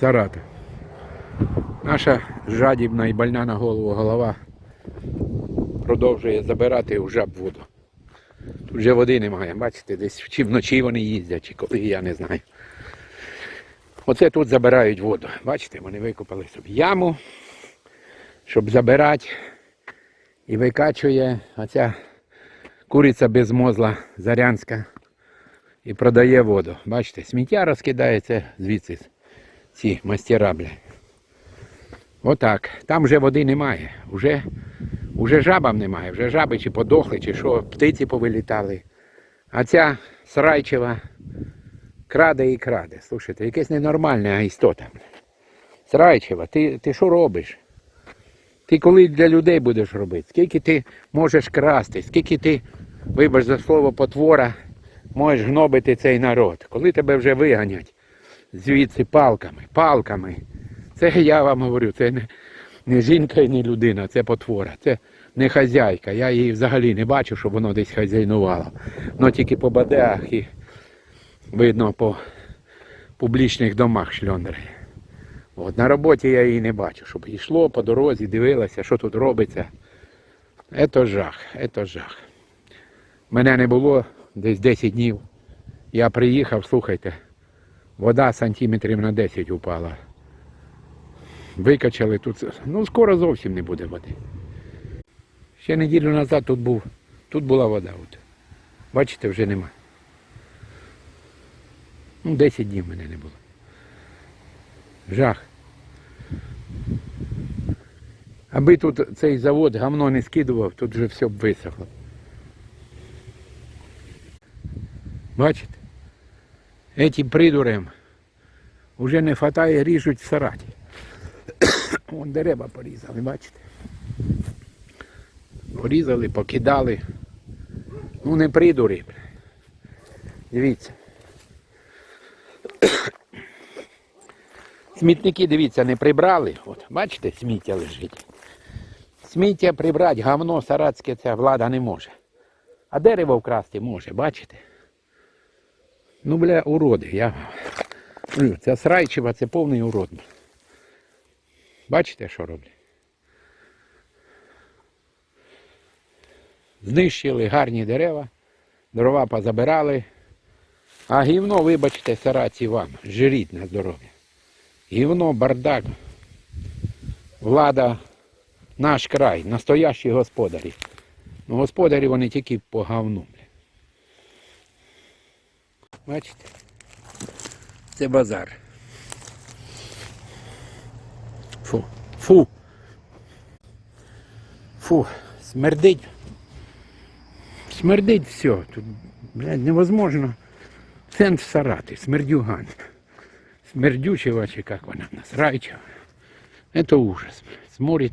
Саратов. Наша жадібна і больна на голову голова продовжує забирати у жаб воду. Тут вже води немає, бачите, десь чи вночі вони їздять, чи коли, я не знаю. Оце тут забирають воду. Бачите, вони викопали собі яму, щоб забирати. І викачує оця куриця безмозла зарянська і продає воду. Бачите, сміття розкидається звідси ці мастера, бля. Отак. Там вже води немає. Уже, уже жабам немає. Вже жаби чи подохли, чи що, птиці повилітали. А ця срайчева краде і краде. Слушайте, якась ненормальна істота. бля. Срайчева, ти, ти що робиш? Ти коли для людей будеш робити? Скільки ти можеш красти, скільки ти, вибач за слово потвора, можеш гнобити цей народ? Коли тебе вже виганять звідси палками, палками. Це я вам говорю, це не, не жінка і не людина, це потвора, це не хазяйка. Я її взагалі не бачу, щоб воно десь хазяйнувало. Воно тільки по бадеах і видно по публічних домах шльондри. От, на роботі я її не бачу, щоб йшло по дорозі, дивилася, що тут робиться. Це жах, це жах. Мене не було десь 10 днів. Я приїхав, слухайте, вода сантиметрів на 10 упала. Викачали тут. Ну, скоро зовсім не буде води. Ще неділю назад тут був, тут була вода. От. Бачите, вже нема. Ну, 10 днів мене не було. Жах. Аби тут цей завод гамно не скидував, тут вже все б висохло. Бачите? Этим придурем вже не вистачає, ріжуть в сараті. Вон дерева порізали, бачите? Порізали, покидали. Ну не придури. Дивіться. Смітники, дивіться, не прибрали. От, бачите, сміття лежить. Сміття прибрати, говно саратське ця влада не може. А дерево вкрасти може, бачите? Ну, бля, уроди. Я... Ця срайчева, це повний урод. Бачите, що роблять? Знищили гарні дерева, дрова позабирали, а гівно, вибачте, сараці вам, жиріть на здоров'я. Гівно, бардак. Влада, наш край, настоящі господарі. Ну, господарі вони тільки по говну. Бачите? Це базар. Фу. Фу. Фу. Смердить. Смердить все. Тут, блядь, невозможно. Центр Сарати, Смердюган. Смердючева, чи как вона в нас, Райчева. Это ужас. Сморит.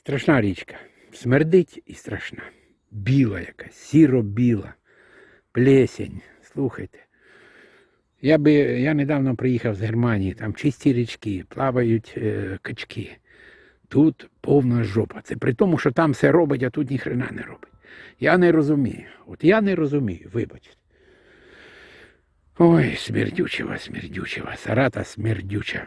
Страшна річка. Смердить і страшна. Біла якась, сіро-біла. Плесень. Слухайте. Я би, я недавно приїхав з Германії, там чисті річки, плавають е, качки. Тут повна жопа. Це при тому, що там все робить, а тут ніхрена не робить. Я не розумію. От я не розумію, вибачте. Ой, смердючева, смердючева, Сарата смердюча.